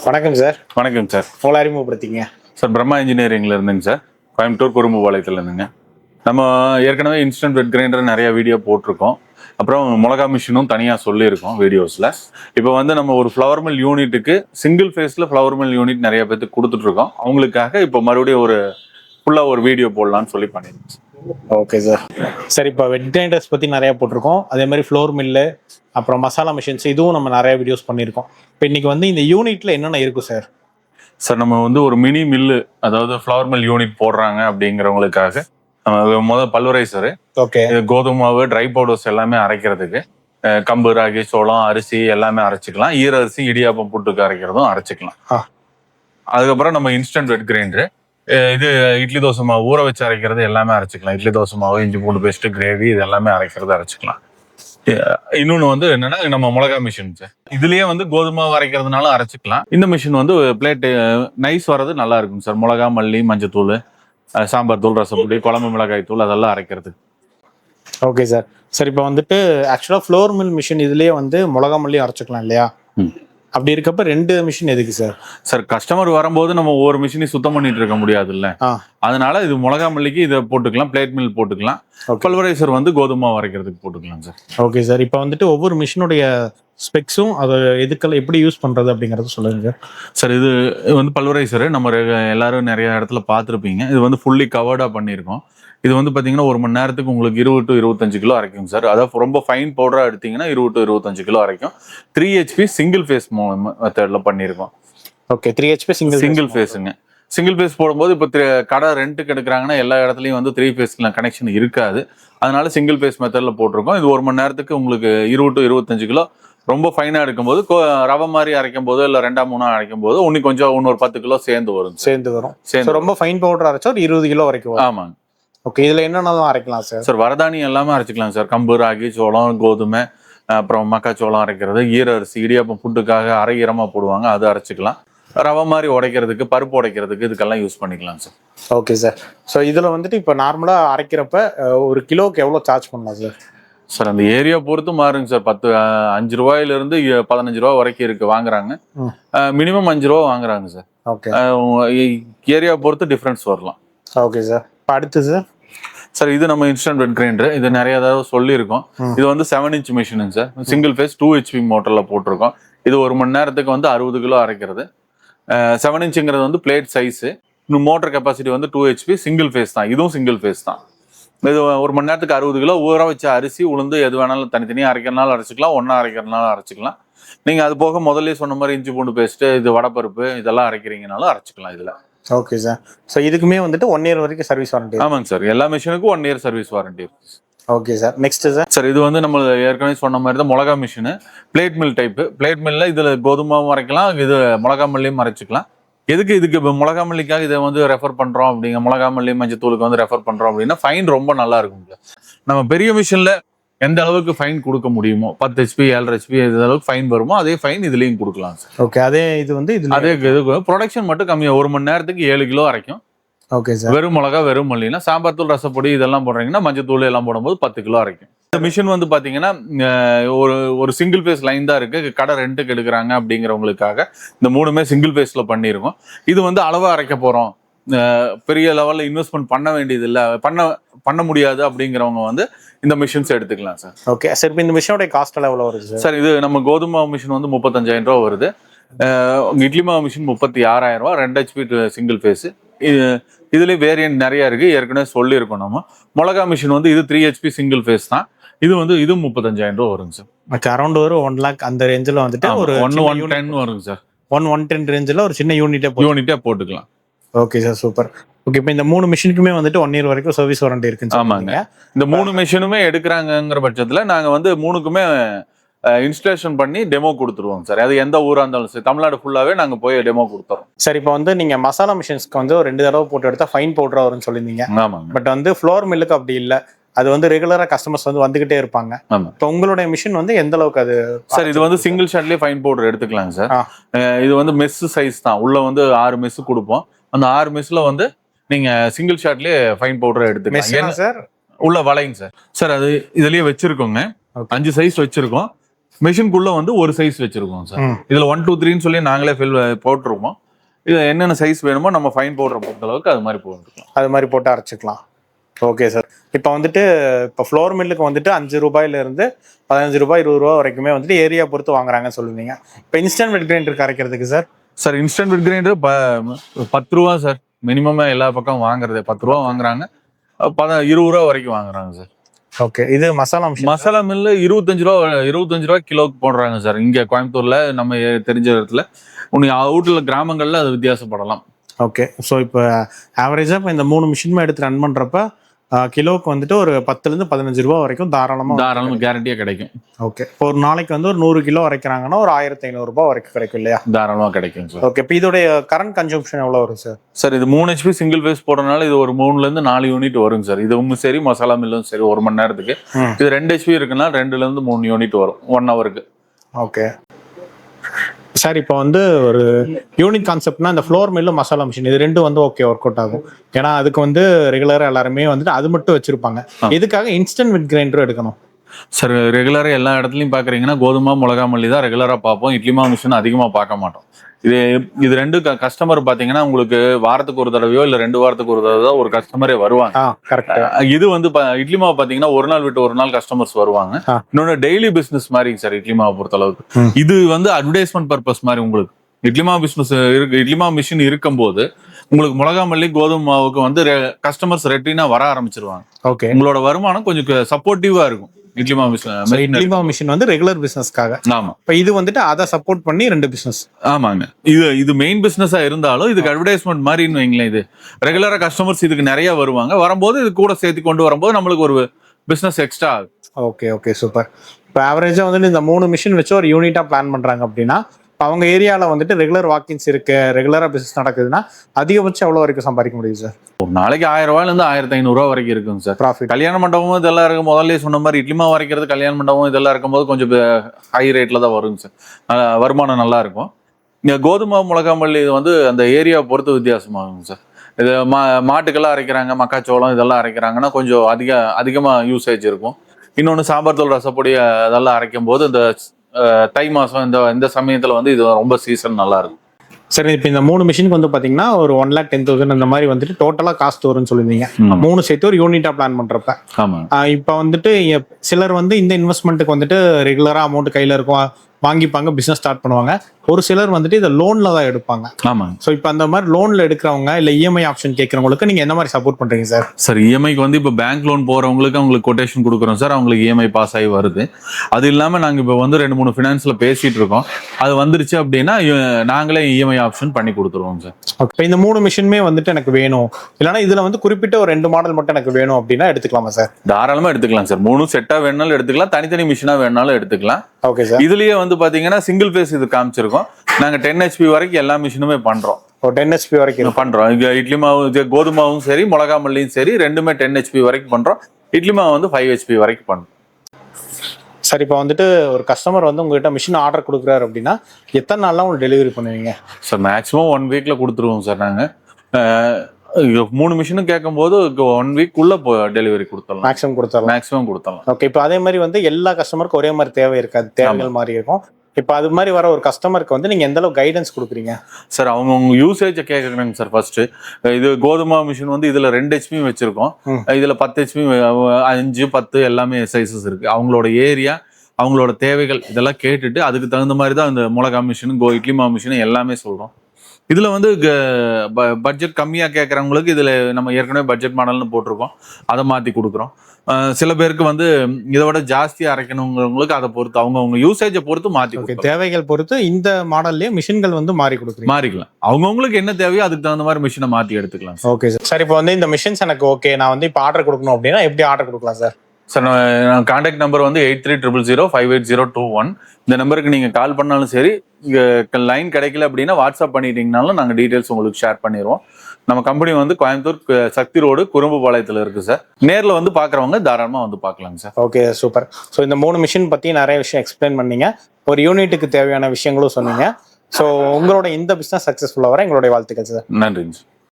வணக்கம் சார். வணக்கம் சார். உங்களை அறிமுகப்படுத்திங்க. சார் பிரம்மா இன்ஜினியரிங்ல இருந்துங்க சார். கோயம்புத்தூர் குறும்புபாளையத்துல இருந்துங்க. நம்ம ஏற்கனவே இன்ஸ்டன்ட் வெட் கிரைண்டர் நிறைய வீடியோ போட்டிருக்கோம். அப்புறம் மிளகா மிஷினும் தனியாக சொல்லியிருக்கோம் வீடியோஸில் இப்போ வந்து நம்ம ஒரு ஃப்ளவர் மில் யூனிட்டுக்கு சிங்கிள் ஃபேஸில் ஃப்ளவர் மில் யூனிட் நிறைய பேர்த்துக்கு கொடுத்துட்ருக்கோம் அவங்களுக்காக இப்போ மறுபடியும் ஒரு ஃபுல்லாக ஒரு வீடியோ போடலான்னு சொல்லி பண்ணியிருக்கோம். ஓகே சார் சரி இப்போ வெட் கிரைண்டர்ஸ் பற்றி நிறைய போட்டிருக்கோம். அதே மாதிரி ஃப்ளோர் மில்லு அப்புறம் மசாலா மிஷின்ஸ் இதுவும் நம்ம நிறைய வீடியோஸ் பண்ணியிருக்கோம். இப்போ இன்னைக்கு வந்து இந்த யூனிட்ல என்னென்ன இருக்கும் சார் சார் நம்ம வந்து ஒரு மினி மில்லு அதாவது ஃப்ளவர் மில் யூனிட் போடுறாங்க அப்படிங்கிறவங்களுக்காக. நம்ம முதல் பல்வரைசரு ஓகே இது கோதுமை மாவு ட்ரை பவுடர்ஸ் எல்லாமே அரைக்கிறதுக்கு. கம்பு ராகி சோளம் அரிசி எல்லாமே அரைச்சிக்கலாம். ஈர அரிசி இடியாப்பம் புட்டுக்கு அரைக்கிறதும் அரைச்சிக்கலாம். அதுக்கப்புறம் நம்ம இன்ஸ்டன்ட் வெட் கிரைண்டர் இது இட்லி தோசை மாவு ஊற வச்சு அரைக்கிறது எல்லாமே அரைச்சிக்கலாம். இட்லி தோசை மாவு இஞ்சி பூண்டு பேஸ்ட் கிரேவி இது எல்லாமே அரைக்கிறது அரைச்சிக்கலாம். அஹ் இன்னொன்னு வந்து என்னன்னா நம்ம மிளகா மிஷின் சார் இதுலயே வந்து கோதுமை மாவு அரைக்கிறதுனால அரைச்சிக்கலாம். இந்த மிஷின் வந்து பிளேட் நைஸ் வர்றது நல்லா இருக்கும் சார். மிளகா மல்லி மஞ்சத்தூள் சாம்பார் தூள் ரசப்பொடி குழம்பு மிளகாய் தூள் அதெல்லாம் அரைக்கிறதுக்கு ஓகே சார் சரி இப்போ வந்துட்டு ஆக்சுவலாக ஃப்ளோர் மில் மிஷின் இதுலேயே வந்து மிளகா மல்லி அரைச்சிக்கலாம் இல்லையா? ம். அப்படி இருக்கப்ப ரெண்டு மிஷின் எதுக்கு சார் சார் கஸ்டமர் வரும்போது நம்ம ஒவ்வொரு மிஷினையும் சுத்தம் பண்ணிட்டு இருக்க முடியாதுல்ல? அதனால இது மிளகா மல்லிக்கு இதை போட்டுக்கலாம் பிளேட் மில் போட்டுக்கலாம். பல்வரைசர் வந்து கோதுமை வரைக்கிறதுக்கு போட்டுக்கலாம் சார் ஓகே சார் இப்போ வந்துட்டு ஒவ்வொரு மிஷினுடைய ஸ்பெக்ஸும் அதை எதுக்கெல்லாம் எப்படி யூஸ் பண்ணுறது அப்படிங்கிறத சொல்லுங்க சார் சார் இது வந்து பல்வரைசர் நம்ம எல்லாரும் நிறைய இடத்துல பார்த்துருப்பீங்க. இது வந்து ஃபுல்லி கவர்டாக பண்ணியிருக்கோம். இது வந்து பார்த்தீங்கன்னா ஒரு மணி நேரத்துக்கு உங்களுக்கு இருபது டு இருபத்தஞ்சு கிலோ அரைக்கும் சார் அதாவது ரொம்ப ஃபைன் பவுடராக எடுத்தீங்கன்னா இருபது டு இருபத்தஞ்சு கிலோ அரைக்கும். த்ரீ ஹெச்பி சிங்கிள் ஃபேஸ் மெத்தடில் பண்ணியிருக்கோம் okay three HP single single ஃபேஸுங்க single phase போடும்போது இப்போ கடை ரெண்ட்டுக்கு எடுக்கிறாங்கன்னா எல்லா இடத்துலையும் வந்து த்ரீ ஃபேஸ்ல கனெக்ஷன் இருக்காது. அதனால சிங்கிள் ஃபேஸ் மெத்தடில் போட்டிருக்கோம். இது ஒரு மணி நேரத்துக்கு உங்களுக்கு இருபது டு இருபத்தஞ்சு கிலோ. ரொம்ப ஃபைனாக எடுக்கும்போது ரவை மாதிரி அரைக்கும் போது இல்லை ரெண்டா மூணா அரைக்கும் போது இன்னும் கொஞ்சம் இன்னொரு பத்து கிலோ சேர்ந்து வரும் சார். சேர்ந்து வரும். சேர்ந்து ரொம்ப ஃபைன் பவுடர் அரைச்சா ஒரு இருபது கிலோ வரைக்கும் ஆமாங்க. ஓகே இதில் என்னென்னலாம் அரைக்கலாம் சார் சார் வரதானியம் எல்லாமே அரைச்சிக்கலாம் சார் கம்பு ராகி சோளம் கோதுமை அப்புறம் மக்காச்சோளம் அரைக்கிறது ஈர அரிசி இடியாப்பம் ஃபுட்டுக்காக அரை ஈரமாக போடுவாங்க அது அரைச்சிக்கலாம். ரவை மாதிரி உடைக்கிறதுக்கு பருப்பு உடைக்கிறதுக்கு இதுக்கெல்லாம் யூஸ் பண்ணிக்கலாம் சார் ஓகே சார் ஸோ இதில் வந்துட்டு இப்போ நார்மலாக அரைக்கிறப்ப ஒரு கிலோவுக்கு எவ்வளோ சார்ஜ் பண்ணலாம் சார் சார் அந்த ஏரியா பொறுத்து மாறுங்க சார் பத்து அஞ்சு ரூபாயில இருந்து எ- பதினஞ்சு ரூபா வரைக்கும் இருக்கு வாங்குறாங்க. மினிமம் அஞ்சு ரூபா வாங்குறாங்க சார் ஓகே ஏரியா பொறுத்து டிஃப்ரென்ஸ் வரலாம். ஓகே சார் இப்போ அடுத்து சார் சார் இது நம்ம இன்ஸ்டன்ட் வெட் கிரைண்டர் இது நிறைய தடவை சொல்லியிருக்கோம். இது வந்து செவன் இன்ச் மிஷினுங்க sir. Single phase two HP மோட்டரில் போட்டிருக்கோம். இது ஒரு மணி நேரத்துக்கு வந்து அறுபது கிலோ அரைக்கிறது. செவன் இன்ச்சுங்கிறது வந்து பிளேட் சைஸு இன்னும் மோட்டர் கெப்பாசிட்டி வந்து டூ ஹெச்பி சிங்கிள் ஃபேஸ் தான். இதுவும் சிங்கிள் ஃபேஸ் தான். இது ஒரு மணி நேரத்துக்கு அறுபது கிலோ ஊற வச்ச அரிசி உளுந்து எது வேணாலும் தனித்தனியாக அரைக்கிறனாலும் அரைச்சிக்கலாம். ஒன்றா அரைக்கிறனாலும் அரைச்சிக்கலாம். நீங்கள் அது போக முதல்ல சொன்ன மாதிரி இஞ்சி பூண்டு பேஸ்ட்டு இது வடப்பருப்பு இதெல்லாம் அரைக்கிறீங்கனாலும் அரைச்சிக்கலாம் இதில். ஓகே சார் ஸோ இதுக்குமே வந்துட்டு ஒன் இயர் வரைக்கும் சர்வீஸ் வாரண்டி ஆமாங்க சார் எல்லா மிஷினுக்கும் ஒன் இயர் சர்வீஸ் வாரண்டி இருக்கு okay sir next sir sir இது வந்து நம்ம ஏற்கனவே சொன்ன மாதிரி தான் மிளகா machine blade mill type blade மில்ல இதில் கோதுமாவும் அரைக்கலாம் இது மிளகா மல்லியும் அரைச்சிக்கலாம். எதுக்கு இதுக்கு இப்போ மிளகா மல்லிக்காக இதை வந்து ரெஃபர் பண்ணுறோம் அப்படிங்க மிளகா மல்லி மஞ்சத்தூளுக்கு வந்து ரெஃபர் பண்ணுறோம் அப்படின்னா ஃபைன் ரொம்ப நல்லா இருக்கும் சார் நம்ம பெரிய மிஷினில் எந்த அளவுக்கு ஃபைன் கொடுக்க முடியுமோ பத்து ஹெச்பி ஏழரை ஹெச்பி எந்த அளவுக்கு ஃபைன் வருமோ அதே ஃபைன் இதுலேயும் கொடுக்கலாம் சார் ஓகே அதே இது வந்து இதில் அதே இது ப்ரொடக்ஷன் மட்டும் கம்மியாக ஒரு மணி நேரத்துக்கு ஏழு கிலோ அரைக்கும். ஓகே சார் வெறும் மிளகா வெறும் மல்லினா சாம்பார் தூள் ரசப்பொடி இதெல்லாம் போடுறீங்கன்னா மஞ்சள் தூள் எல்லாம் போடும்போது பத்து கிலோ அரைக்கும். இந்த மிஷின் வந்து பாத்தீங்கன்னா அஹ், ஒரு ஒரு சிங்கிள் பேஸ் லைன் தான் இருக்கு. கடை ரெண்டுக்கு எடுக்கிறாங்க அப்படிங்கிறவங்களுக்காக இந்த மூணுமே சிங்கிள் பேஸ்ல பண்ணியிருக்கோம். இது வந்து அளவா அரைக்க போறோம். அஹ், பெரிய லெவல்ல இன்வெஸ்ட்மெண்ட் பண்ண வேண்டியது இல்லை பண்ண பண்ண முடியாது அப்படிங்கிறவங்க வந்து இந்த மிஷின்ஸ் எடுத்துக்கலாம் சார் ஓகே சார் இப்போ இந்த மிஷினோட காஸ்ட் எவ்வளோ வருது சார் இது நம்ம கோதுமை மிஷின் வந்து முப்பத்தஞ்சாயிரம் ரூபா வருது. இட்லி மாவு மிஷின் முப்பத்தி ஆறாயிரம் ரூபா ரெண்டு ஹெச்பி சிங்கிள் ஃபேஸ் இது இதுலேயே வேரியன்ட் நிறைய இருக்கு. ஏற்கனவே சொல்லியிருக்கோம் நம்ம. மிளகா மிஷின் வந்து இது த்ரீ ஹெச்பி சிங்கிள் ஃபேஸ் தான். இது வந்து இது முப்பத்தஞ்சாயிரம் ரூபா வருங்க சார் ஓகே அரௌண்ட் ஒரு ஒன் லேக் அந்த ரேஞ்சில் வந்துட்டு ஒரு ஒன்னு ஒன் டென் வருங்க சார் ஒன் ஒன் டென் ரேஞ்சில் ஒரு சின்ன யூனிட்டே யூனிட்டே போட்டுக்கலாம். ஓகே சார் சூப்பர் ஓகே இப்போ இந்த மூணு மிஷினுக்குமே வந்துட்டு ஒன் இயர் வரைக்கும் சர்வீஸ் வாரண்டி இருக்குன்னு ஆமாங்க. இந்த மூணு மிஷினுமே எடுக்கிறாங்கங்கிற பட்சத்தில் நாங்கள் வந்து மூணுக்குமே இன்ஸ்டலேஷன் பண்ணி டெமோ கொடுத்துருவோம் சார். அது எந்த ஊராக இருந்தாலும் சரி தமிழ்நாடு ஃபுல்லாகவே நாங்கள் போய் டெமோ கொடுத்துறோம். சார் இப்போ வந்து நீங்க மசாலா மிஷின்ஸ்க்கு வந்து ஒரு ரெண்டு தடவை போட்டு எடுத்தா ஃபைன் பவுடரா வரும்னு சொல்லியிருந்தீங்க. ஆமாங்க. பட் வந்து ஃப்ளோர் மில்லுக்கு அப்படி இல்லை. அது வந்து ரெகுலரா கஸ்டமர்ஸ் வந்து வந்துகிட்டே இருப்பாங்க. இப்போ உங்களுடைய மிஷின் வந்து எந்த அளவுக்கு அது சார் இது வந்து சிங்கிள் ஷாட்லயே ஃபைன் பவுடர் எடுத்துக்கலாங்க சார். இது வந்து மெஸ் சைஸ் தான். உள்ள வந்து ஆறு மெஸ் கொடுப்போம். அந்த ஆறு மெஸ்ல வந்து நீங்க சிங்கிள் ஷாட்லயே ஃபைன் பவுடர் எடுத்துக்கலாம். சார் உள்ள வளைங்க சார் சார் அது இதுலயே வச்சிருக்கோங்க. அஞ்சு சைஸ் வச்சிருக்கோம். மிஷின்குள்ள வந்து ஒரு சைஸ் வச்சிருக்கோம் சார். இதுல ஒன் டூ த்ரீன்னு சொல்லி நாங்களே ஃபில் போட்டிருக்கோம். இது என்னென்ன சைஸ் வேணுமோ நம்ம ஃபைன் போடுற பொறுத்த அளவுக்கு அது மாதிரி போட்டுக்கலாம். அது மாதிரி போட்டு அரைச்சிக்கலாம். ஓகே சார் இப்போ வந்துட்டு இப்போ ஃப்ளோர் மில்லுக்கு வந்துட்டு அஞ்சு ரூபாயில இருந்து பதினஞ்சு ரூபாய் இருபது ரூபா வரைக்குமே வந்துட்டு ஏரியா பொறுத்து வாங்குறாங்கன்னு சொல்லுவீங்க. இப்போ இன்ஸ்டன்ட் வெட் கிரைண்டர் அரைக்கிறதுக்கு sir sir instant wet grinder பத்து ரூபா சார் மினிமம் எல்லா பக்கம் வாங்குறது. பத்து ரூபா வாங்குறாங்க. பத இருபது ரூபா வரைக்கும் வாங்குறாங்க சார் ஓகே இது மசாலா மசாலா மில்லு இருபத்தஞ்சு ரூபா இருபத்தஞ்சு ரூபா கிலோக்கு போடுறாங்க சார் இங்க கோயம்புத்தூர்ல நம்ம தெரிஞ்ச இடத்துல. உன்னை அவுட்ல கிராமங்கள்ல அது வித்தியாசப்படலாம். ஓகே ஸோ இப்போ ஆவரேஜாக இப்போ இந்த மூணு மிஷினுமே எடுத்து ரன் பண்ணுறப்ப கிலோவுக்கு வந்துட்டு ஒரு பத்துலேருந்து பதினஞ்சு ரூபா வரைக்கும் தாராளமாக தாராளமா கேரண்டியா கிடைக்கும். ஓகே இப்போ ஒரு நாளைக்கு வந்து ஒரு நூறு கிலோ அரைக்கிறாங்கன்னா ஒரு ஆயிரத்தி ஐநூறுரூபா வரைக்கும் கிடைக்கும் இல்லையா? தாராளமா கிடைக்கும் சார் ஓகே இப்போ இதோடைய கரண்ட் கன்சம்ஷன் எவ்வளோ வரும் சார் சார் இது மூணு ஹெச்பி சிங்கிள் ஃபேஸ் போடுறதுனால இது ஒரு மூணுல இருந்து நாலு யூனிட் வருங்க சார் இதுவும் சரி மசாலா மில்லும் சரி ஒரு மணி நேரத்துக்கு. இது ரெண்டு ஹெச்பி இருக்குன்னா ரெண்டுல இருந்து மூணு யூனிட் வரும் ஒன் ஹவருக்கு ஓகே சார் இப்போ வந்து ஒரு யூனிக் கான்செப்ட்னா இந்த ஃப்ளோர் மில்லு மசாலா மிஷின் இது ரெண்டும் வந்து ஓகே ஒர்க் அவுட் ஆகும். ஏன்னா அதுக்கு வந்து ரெகுலராக எல்லாருமே வந்துட்டு அது மட்டும் வச்சிருப்பாங்க. எதுக்காக இன்ஸ்டன்ட் வித் கிரைண்டரும் எடுக்கணும்? சார் ரெகுலரா எல்லா இடத்துலயும் பாக்குறீங்கன்னா கோதுமை மிளகா மல்லி தான் ரெகுலரா பார்ப்போம். இட்லி மாவு மிஷின் அதிகமா பார்க்க மாட்டோம். இது இது ரெண்டு கஸ்டமர் பாத்தீங்கன்னா உங்களுக்கு வாரத்துக்கு ஒரு தடவையோ இல்ல ரெண்டு வாரத்துக்கு ஒரு தடவை தான் ஒரு கஸ்டமரே வருவாங்க. இது வந்து இட்லி மாவு பாத்தீங்கன்னா ஒரு நாள் விட்டு ஒரு நாள் கஸ்டமர்ஸ் வருவாங்க. இன்னொன்னு டெய்லி பிசினஸ் மாதிரி சார் இட்லி மாவு பொறுத்த அளவுக்கு. இது வந்து அட்வர்டைஸ்மெண்ட் பர்பஸ் மாதிரி உங்களுக்கு. இட்லி மாவு பிசினஸ் இருக்கு இட்லி மாவு மிஷின் இருக்கும்போது உங்களுக்கு மிளகா மல்லி கோதுமை மாவுக்கு வந்து கஸ்டமர்ஸ் ரெட்டினா வர ஆரம்பிச்சிருவாங்க. ஓகே உங்களோட வருமானம் கொஞ்சம் சப்போர்ட்டிவா இருக்கும். இட்லி மாவு மிஷின் இட்லி மாவு மிஷின் வந்து ரெகுலர் பிசினஸ்க்காக ஆமா. இப்போ இது வந்துட்டு அதை சப்போர்ட் பண்ணி ரெண்டு பிசினஸ் ஆமாங்க. இது இது மெயின் பிசினஸா இருந்தாலும் இதுக்கு அட்வர்டைஸ்மெண்ட் மாதிரின்னு வைங்களேன் இது. ரெகுலரா கஸ்டமர்ஸ் இதுக்கு நிறைய வருவாங்க. வரும்போது இது கூட சேர்த்து கொண்டு வரும்போது நம்மளுக்கு ஒரு பிசினஸ் எக்ஸ்ட்ரா ஆகும். ஓகே ஓகே சூப்பர் இப்போ ஆவரேஜாக வந்துட்டு இந்த மூணு மிஷின் வச்சு ஒரு யூனிட்டாக பிளான் பண்ணுறாங்க அப்படின்னா அவங்க ஏரியாவில் வந்துட்டு ரெகுலர் வாக்கிங்ஸ் இருக்கு ரெகுலராக பிசினஸ் நடக்குதுன்னா அதிகபட்சம் எவ்வளோ வரைக்கும் சம்பாதிக்க முடியும் சார் ஒரு நாளைக்கு ஆயிரம் ரூபாயில இருந்து ஆயிரத்தி ஐநூறு ரூபா வரைக்கும் இருக்குங்க சார் ப்ராஃபிட் கல்யாண மண்டபமும் இதெல்லாம் இருக்கும் முதல்ல சொன்ன மாதிரி இட்லி மாவு வரைக்கிறது கல்யாண மண்டபம் இதெல்லாம் இருக்கும்போது கொஞ்சம் ஹை ரேட்ல தான் வருங்க சார் வருமானம் நல்லா இருக்கும். இங்க கோதுமை மிளகாமல்லி இது வந்து அந்த ஏரியாவை பொறுத்து வித்தியாசமாகுங்க சார் இது மா மாட்டுக்கெல்லாம் அரைக்கிறாங்க மக்காச்சோளம் இதெல்லாம் அரைக்கிறாங்கன்னா கொஞ்சம் அதிக அதிகமா யூசேஜ் இருக்கும். இன்னொன்று சாம்பார் தூள் ரசப்பொடி அதெல்லாம் அரைக்கும் போது இந்த தை மாசம் இந்த இந்த சமயத்துல வந்து இது ரொம்ப சீசன் நல்லா இருக்கும் சரி இப்போ இந்த மூணு மிஷினுக்கு வந்து பார்த்தீங்கன்னா ஒரு ஒன் லேக் டென் தௌசண்ட் அந்த மாதிரி வந்துட்டு டோட்டலாக காஸ்ட் வரும்னு சொல்லியிருந்தீங்க. மூணு சேர்த்து ஒரு யூனிட்டாக பிளான் பண்ணுறப்ப இப்போ வந்துட்டு சிலர் வந்து இந்த இன்வெஸ்ட்மெண்ட்டுக்கு வந்துட்டு ரெகுலராக அமௌண்ட் கையில் இருக்கும். வாங்கிப்பாங்க பிஸ்னஸ் ஸ்டார்ட் பண்ணுவாங்க. ஒரு சிலர் வந்துட்டு இதை லோனில் தான் எடுப்பாங்க. ஆமாங்க ஸோ இப்போ அந்த மாதிரி லோனில் எடுக்கிறவங்க இல்லை இஎம்ஐ ஆப்ஷன் கேட்குறவங்களுக்கு நீங்கள் என்ன மாதிரி சப்போர்ட் பண்ணுறீங்க சார் சார் இஎம்ஐக்கு வந்து இப்போ பேங்க் லோன் போறவங்களுக்கு அவங்களுக்கு கொட்டேஷன் கொடுக்குறோம் சார் அவங்களுக்கு இஎம்ஐ பாஸ் ஆகி வருது. அது இல்லாம நாங்க இப்போ வந்து ரெண்டு மூணு ஃபினான்ஸ்ல பேசிட்டு இருக்கோம். அது வந்துருச்சு அப்படின்னா நாங்களே இஎம்ஐ ஆப்ஷன் பண்ணி கொடுத்துருவோம் சார் ஓகே இந்த மூணு மிஷினுமே வந்துட்டு எனக்கு வேணும். இல்லைன்னா இதுல வந்து குறிப்பிட்ட ஒரு ரெண்டு மாடல் மட்டும் எனக்கு வேணும் அப்படின்னா எடுத்துக்கலாமா சார் தாராளமா எடுத்துக்கலாம் சார் மூணு செட்டா வேணாலும் எடுத்துக்கலாம். தனித்தனி மிஷினா வேணாலும் எடுத்துக்கலாம். ஓகே சார் இதுலயே வந்து பாத்தீங்கன்னா சிங்கிள் ஃபேஸ் இது காமிச்சிருக்கோம். நாங்க டென் ஹெச்பி வரைக்கும் எல்லா மிஷினுமே பண்றோம். ஒரு டென் ஹெச்பி வரைக்கும். இங்க இட்லி மாவு கோதுமாவும் சரி மிளகா மல்லியும் சரி ரெண்டுமே டென் ஹெச்பி வரைக்கும் பண்றோம். இட்லி மாவு வந்து ஃபைவ் ஹெச்பி வரைக்கும் பண்றோம். சார் இப்போ வந்துட்டு ஒரு கஸ்டமர் வந்து உங்ககிட்ட மிஷின் ஆர்டர் கொடுக்குறாரு அப்படின்னா எத்தனை நாள்லாம் உங்களுக்கு டெலிவரி பண்ணுவீங்க? சார் மேக்ஸிமம் ஒன் வீக்ல கொடுத்துருவோம் சார் நாங்க. அஹ், இங்க மூணு மிஷினும் கேட்கும் போது ஒன் வீக் உள்ள டெலிவரி கொடுத்துடலாம். மேக்ஸிமம் கொடுத்துடலாம். மேக்ஸிமம் கொடுத்துடலாம். ஓகே இப்போ அதே மாதிரி வந்து எல்லா கஸ்டமருக்கும் ஒரே மாதிரி தேவை இருக்காது தேவைகள் மாதிரி இருக்கும். இப்போ அது மாதிரி வர ஒரு கஸ்டமருக்கு வந்து நீங்க எந்த அளவுக்கு கைடன்ஸ் கொடுக்குறீங்க? சார் அவங்க உங்க யூசேஜை கேட்குறாங்க சார் ஃபர்ஸ்ட் இது கோதுமை மிஷின் வந்து இதுல ரெண்டு ஹெச்பி வச்சிருக்கோம். இதுல பத்து ஹெச்பி அஞ்சு பத்து எல்லாமே சைஸஸ் இருக்கு. அவங்களோட ஏரியா அவங்களோட தேவைகள் இதெல்லாம் கேட்டுட்டு அதுக்கு தகுந்த மாதிரி தான் இந்த மிளகா மிஷின் கோ இட்லி மாவு மிஷின் எல்லாமே சொல்றோம். இதுல வந்து பட்ஜெட் கம்மியா கேட்கறவங்களுக்கு இதுல நம்ம ஏற்கனவே பட்ஜெட் மாடல்னு போட்டிருக்கோம். அதை மாத்தி கொடுக்குறோம். சில பேருக்கு வந்து இதை விட ஜாஸ்தியா அரைக்கணுங்கிறவங்களுக்கு அதை பொறுத்து அவங்க அவங்க யூசேஜை பொறுத்து மாத்தி ஓகே கொடுக்குறோம். தேவைகள் பொறுத்து இந்த மாடல்லயே மிஷின்கள் வந்து மாறி கொடுக்குறீங்க. மாறிக்கலாம். அவங்கவுங்களுக்கு என்ன தேவையோ அதுக்கு தகுந்த மாதிரி மிஷினை மாத்தி எடுத்துக்கலாம். ஓகே சார் சார் இப்போ வந்து இந்த மிஷின்ஸ் எனக்கு ஓகே நான் வந்து இப்போ ஆர்டர் கொடுக்கணும் அப்படின்னா எப்படி ஆர்டர் கொடுக்கலாம் சார் சார் நான் கான்டாக்ட் நம்பர் வந்து eight three triple zero five eight zero two one இந்த நம்பருக்கு நீங்க கால் பண்ணாலும் சரி இங்க லைன் கிடைக்கல அப்படின்னா வாட்ஸ்அப் பண்ணிட்டீங்கனாலும் நாங்க டீடைல்ஸ் உங்களுக்கு ஷேர் பண்ணிடுவோம் நம்ம கம்பெனி வந்து கோயம்புத்தூர் சக்தி ரோடு குறும்புபாளையத்துல இருக்கு சார் நேர்ல வந்து பாக்குறவங்க தாராளமா வந்து பார்க்கலாங்க சார் ஓகே சூப்பர் ஸோ இந்த மூணு மிஷின் பற்றி நிறைய விஷயம் எக்ஸ்பிளைன் பண்ணீங்க. ஒரு யூனிட்டுக்கு தேவையான விஷயங்களும் சொன்னீங்க. ஸோ உங்களோட இந்த பிஸ்னஸ் சக்ஸஸ்ஃபுல்லாக வர எங்களுடைய வாழ்த்துக்கள் சார் நன்றிங்க சார்